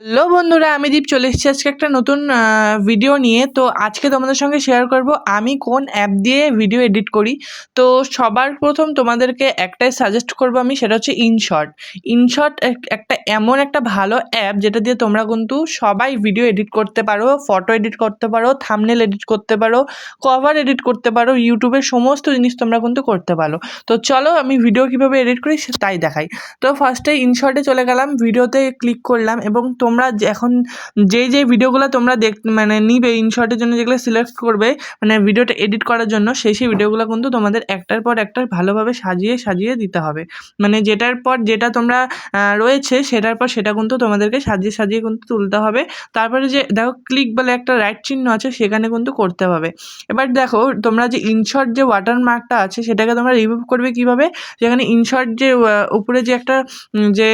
Hello বন্ধুরা, আমি দীপ, চলে এসেছি আজকে একটা নতুন ভিডিও নিয়ে। তো আজকে তোমাদের সঙ্গে শেয়ার করব, আমি কোন অ্যাপ দিয়ে ভিডিও এডিট করি। তো সবার প্রথম তোমাদেরকে একটাই সাজেস্ট করব আমি, সেটা হচ্ছে ইনশর্ট ইনশর্ট একটা এমন একটা ভালো অ্যাপ যেটা দিয়ে তোমরা কিন্তু সবাই ভিডিও এডিট করতে পারো ফটো এডিট করতে পারো থামনেল এডিট করতে পারো কভার এডিট করতে পারো ইউটিউবের সমস্ত জিনিস তোমরা কিন্তু করতে পারো। তো চলো আমি ভিডিও কীভাবে এডিট করি তাই দেখাই। তো ফার্স্টে ইনশর্টে চলে গেলাম ভিডিওতে ক্লিক করলাম এবং তোমরা যে- এখন যেই যেই ভিডিওগুলো তোমরা দেখ মানে নিবে ইনশর্টের জন্য যেগুলো সিলেক্ট করবে মানে ভিডিওটা এডিট করার জন্য সেই সেই ভিডিওগুলো কিন্তু তোমাদের একটার পর একটা ভালোভাবে সাজিয়ে সাজিয়ে দিতে হবে। মানে যেটার পর যেটা তোমরা রয়েছে সেটার পর সেটা কিন্তু তোমাদেরকে সাজিয়ে সাজিয়ে কিন্তু তুলতে হবে। তারপরে যে, দেখো ক্লিক বলে একটা রাইট চিহ্ন আছে সেখানে কিন্তু করতে হবে। এবার দেখো তোমরা যে ইনশর্ট যে ওয়াটারমার্কটা আছে সেটাকে তোমরা রিমুভ করবে কীভাবে? যেখানে ইনশর্ট যে উপরে যে একটা যে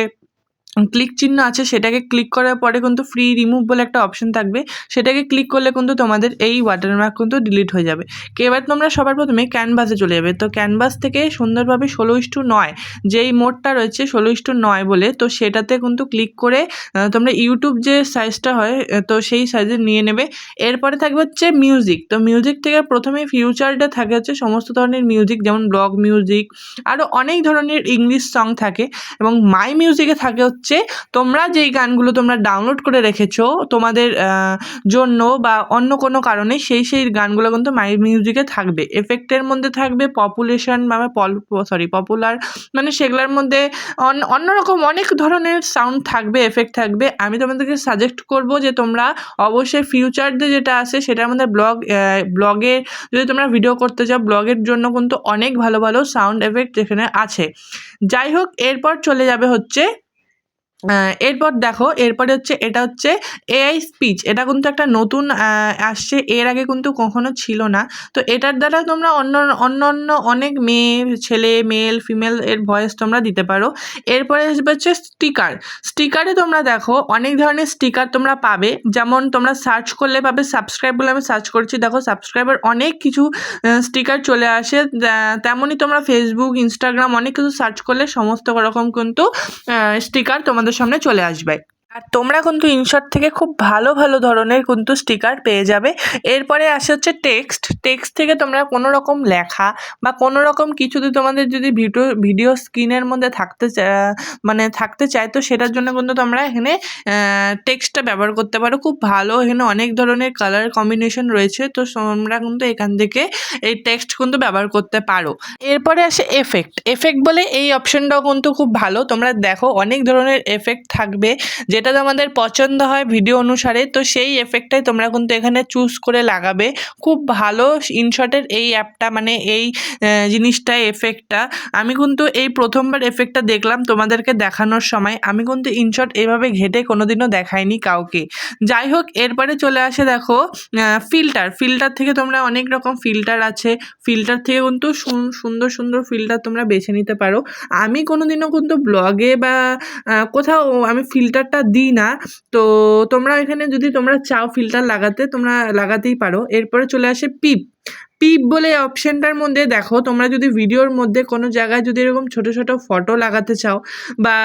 ক্লিক চিহ্ন আছে, সেটাকে ক্লিক করার পরে কিন্তু ফ্রি রিমুভ বলে একটা অপশন থাকবে। সেটাকে ক্লিক করলে কিন্তু তোমাদের এই ওয়াটারমার্ক কিন্তু ডিলিট হয়ে যাবে। এবার তোমরা সবার প্রথমে ক্যানভাসে চলে যাবে। তো ক্যানভাস থেকে সুন্দরভাবে ষোলো ইস্টু নয়, যেই মোডটা রয়েছে ষোলো ইস্টু নয় বলে, তো সেটাতে কিন্তু ক্লিক করে তোমরা ইউটিউব যে সাইজটা হয় তো সেই সাইজে নিয়ে নেবে। এরপরে থাকবে হচ্ছে মিউজিক তো মিউজিক থেকে প্রথমে ফিউচারটা থাকে হচ্ছে সমস্ত ধরনের মিউজিক যেমন ব্লগ মিউজিক আরও অনেক ধরনের ইংলিশ সং থাকে এবং মাই মিউজিকে থাকে হচ্ছে তোমরা যেই গানগুলো তোমরা ডাউনলোড করে রেখেছো, তোমাদের জন্য বা অন্য কোনো কারণে সেই সেই গানগুলো কিন্তু মাই মিউজিকে থাকবে। এফেক্টের মধ্যে থাকবে পপুলেশন বা সরি পপুলার মানে সেগুলোর মধ্যে অন, অন্যরকম অনেক ধরনের সাউন্ড থাকবে এফেক্ট থাকবে। আমি তোমাদেরকে সাজেস্ট করব যে তোমরা অবশ্যই ফিউচারদের যেটা আছে সেটার মধ্যে ব্লগ ব্লগে যদি তোমরা ভিডিও করতে চাও ব্লগের জন্য কিন্তু অনেক ভালো ভালো সাউন্ড এফেক্ট এখানে আছে। যাই হোক, এরপর চলে যাবে হচ্ছে এরপর দেখো, এরপরে হচ্ছে, এটা হচ্ছে এআই স্পিচ এটা কিন্তু একটা নতুন আসছে, এর আগে কিন্তু কখনো ছিল না। তো এটার দ্বারা তোমরা অন্য অন্য অন্য অনেক মেয়ে, ছেলে মেল ফিমেল এর ভয়েস তোমরা দিতে পারো। এরপরে আসবে হচ্ছে স্টিকার স্টিকারে তোমরা দেখো, অনেক ধরনের স্টিকার তোমরা পাবে। যেমন তোমরা সার্চ করলে পাবে সাবস্ক্রাইব বলে আমি সার্চ করছি। দেখো সাবস্ক্রাইবার অনেক কিছু স্টিকার চলে আসে। তেমনই তোমরা ফেসবুক ইনস্টাগ্রাম অনেক কিছু সার্চ করলে সমস্ত রকম কিন্তু স্টিকার তোমাদের সামনে চলে আসবে। আর তোমরা কিন্তু ইনশর্ট থেকে খুব ভালো ভালো ধরনের কিন্তু স্টিকার পেয়ে যাবে। এরপরে আসে হচ্ছে টেক্সট টেক্সট থেকে তোমরা কোনো রকম লেখা বা কোনো রকম কিছু যদি তোমাদের যদি ভিডিও ভিডিও স্ক্রিনের মধ্যে থাকতে মানে থাকতে চায়, তো সেটার জন্য কিন্তু তোমরা এখানে টেক্সটটা ব্যবহার করতে পারো। খুব ভালো, এখানে অনেক ধরনের কালার কম্বিনেশন রয়েছে, তো তোমরা কিন্তু এখান থেকে এই টেক্সট কিন্তু ব্যবহার করতে পারো। এরপরে আসে এফেক্ট এফেক্ট বলে এই অপশনটাও কিন্তু খুব ভালো। তোমরা দেখো অনেক ধরনের এফেক্ট থাকবে, যেটা তোমাদের পছন্দ হয় ভিডিও অনুসারে, তো সেই এফেক্টটাই তোমরা কিন্তু এখানে চুজ করে লাগাবে। খুব ভালো ইনশটের এই অ্যাপটা মানে এই জিনিসটা এফেক্টটা আমি কিন্তু এই প্রথমবার এফেক্টটা দেখলাম তোমাদেরকে দেখানোর সময়। আমি কিন্তু ইনশট এভাবে ঘেটে কোনোদিনও দেখাইনি কাউকে। যাই হোক, এরপরে চলে আসে দেখো ফিল্টার ফিল্টার থেকে তোমরা অনেক রকম ফিল্টার আছে। ফিল্টার থেকে কিন্তু সুন- সুন্দর সুন্দর ফিল্টার তোমরা বেছে নিতে পারো। আমি কোনোদিনও কিন্তু ব্লগে বা কোথাও আমি ফিল্টারটা দিই না। তো তোমরা এখানে যদি তোমরা চাও ফিল্টার লাগাতে, তোমরা লাগাতেই পারো। এরপরে চলে আসে পিপ। পিপ বলে অপশানটার মধ্যে দেখো, তোমরা যদি ভিডিওর মধ্যে কোনো জায়গায় যদি এরকম ছোট ছোট ফটো লাগাতে চাও বা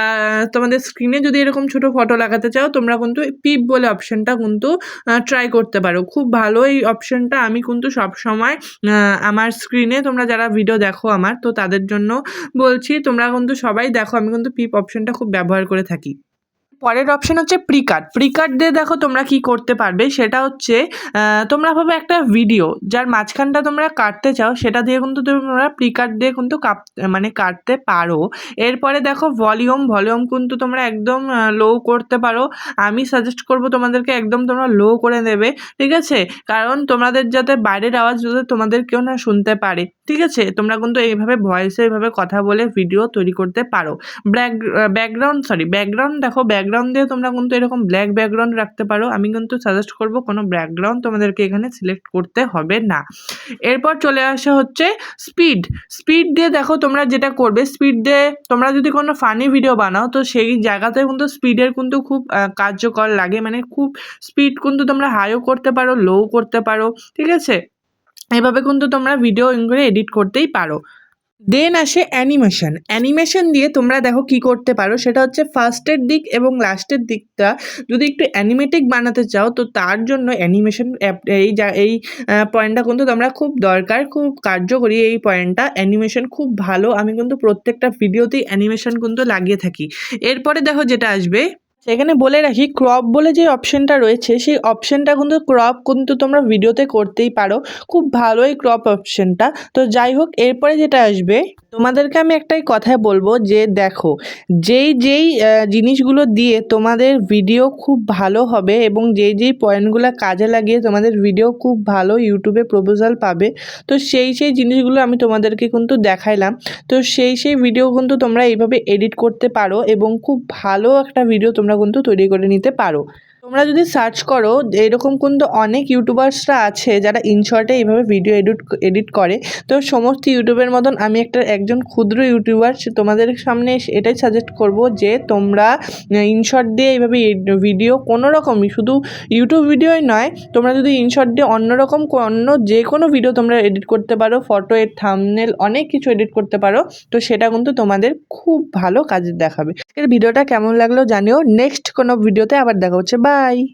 তোমাদের স্ক্রিনে যদি এরকম ছোট ফটো লাগাতে চাও, তোমরা কিন্তু পিপ বলে অপশানটা কিন্তু ট্রাই করতে পারো। খুব ভালো এই অপশানটা আমি কিন্তু সব সময় আমার স্ক্রিনে তোমরা যারা ভিডিও দেখো আমার, তো তাদের জন্য বলছি, তোমরা কিন্তু সবাই দেখো, আমি কিন্তু পিপ অপশনটা খুব ব্যবহার করে থাকি। পরের অপশন হচ্ছে প্রিকাট প্রিকাট দিয়ে দেখো তোমরা কি করতে পারবে, সেটা হচ্ছে তোমরা ভাবে একটা ভিডিও যার মাঝখানটা তোমরা কাটতে চাও, সেটা দিয়ে কিন্তু তোমরা প্রিকাট দিয়ে কিন্তু কাপ মানে কাটতে পারো। এরপরে দেখো ভলিউম ভলিউম কিন্তু তোমরা একদম লো করতে পারো। আমি সাজেস্ট করব তোমাদেরকে একদম তোমরা লো করে দেবে ঠিক আছে? কারণ তোমাদের যাতে বাইরের আওয়াজ যাতে তোমাদের কেউ না শুনতে পারে। ঠিক আছে? তোমরা কিন্তু এইভাবে ভয়েসে এইভাবে কথা বলে ভিডিও তৈরি করতে পারো। ব্ল্যাক ব্যাকগ্রাউন্ড সরি ব্যাকগ্রাউন্ড দেখো ব্যাকগ্রাউন্ড দিয়ে তোমরা কিন্তু এরকম ব্ল্যাক ব্যাকগ্রাউন্ড রাখতে পারো। আমি কিন্তু সাজেস্ট করব কোনো ব্যাকগ্রাউন্ড তোমাদেরকে এখানে সিলেক্ট করতে হবে না। এরপর চলে আসে হচ্ছে স্পিড স্পিড দিয়ে দেখো তোমরা যেটা করবে স্পিড দিয়ে তোমরা যদি কোনো ফানি ভিডিও বানাও, তো সেই জায়গাতে কিন্তু স্পিডের কিন্তু খুব কার্যকর লাগে। মানে খুব স্পিড কিন্তু তোমরা হাইও করতে পারো লো করতে পারো। ঠিক আছে? এভাবে কিন্তু তোমরা ভিডিও করে এডিট করতেই পারো। দেন আসে অ্যানিমেশন অ্যানিমেশন দিয়ে তোমরা দেখো কি করতে পারো, সেটা হচ্ছে ফার্স্টের দিক এবং লাস্টের দিকটা। যদি একটু অ্যানিমেটিক বানাতে চাও, তো তার জন্য অ্যানিমেশন এই যা, এই পয়েন্টটা কিন্তু তোমরা খুব দরকার, খুব কার্যকরী এই পয়েন্টটা অ্যানিমেশন খুব ভালো। আমি কিন্তু প্রত্যেকটা ভিডিওতেই অ্যানিমেশন কিন্তু লাগিয়ে থাকি। এরপরে দেখো যেটা আসবে। সেখানে বলে রাখি ক্রপ বলে যে অপশনটা রয়েছে, সেই অপশনটা কিন্তু ক্রপ কিন্তু তোমরা ভিডিওতে করতেই পারো। খুব ভালোই ক্রপ অপশনটা তো যাই হোক, এরপরে যেটা আসবে, তোমাদেরকে আমি একটাই কথাই বলব যে দেখো, যেই যেই জিনিসগুলো দিয়ে তোমাদের ভিডিও খুব ভালো হবে এবং যেই যেই পয়েন্টগুলো কাজে লাগিয়ে তোমাদের ভিডিও খুব ভালো ইউটিউবে প্রপোজাল পাবে, তো সেই সেই জিনিসগুলো আমি তোমাদেরকে কিন্তু দেখাইলাম। তো সেই সেই ভিডিও কিন্তু তোমরা এইভাবে এডিট করতে পারো এবং খুব ভালো একটা ভিডিও তোমরা কিন্তু তৈরি করে নিতে পারো। তোমরা যদি সার্চ করো, এরকম কিন্তু অনেক ইউটিউবার্সরা আছে যারা ইনশর্টে এইভাবে ভিডিও এডিট এডিট করে। তো সমস্ত ইউটিউবের মতন আমি একটা একজন ক্ষুদ্র ইউটিউবার তোমাদের সামনে এটাই সাজেস্ট করব যে তোমরা ইনশর্ট দিয়ে এইভাবে ভিডিও কোনো রকমই, শুধু ইউটিউব ভিডিওই নয়, তোমরা যদি ইনশর্ট দিয়ে অন্যরকম অন্য যে কোনো ভিডিও তোমরা এডিট করতে পারো ফটো এর থামনেল অনেক কিছু এডিট করতে পারো, তো সেটা কিন্তু তোমাদের খুব ভালো কাজে দেখাবে। আজকের ভিডিওটা কেমন লাগল জানিও নেক্সট কোনো ভিডিওতে আবার দেখা হচ্ছে Bye.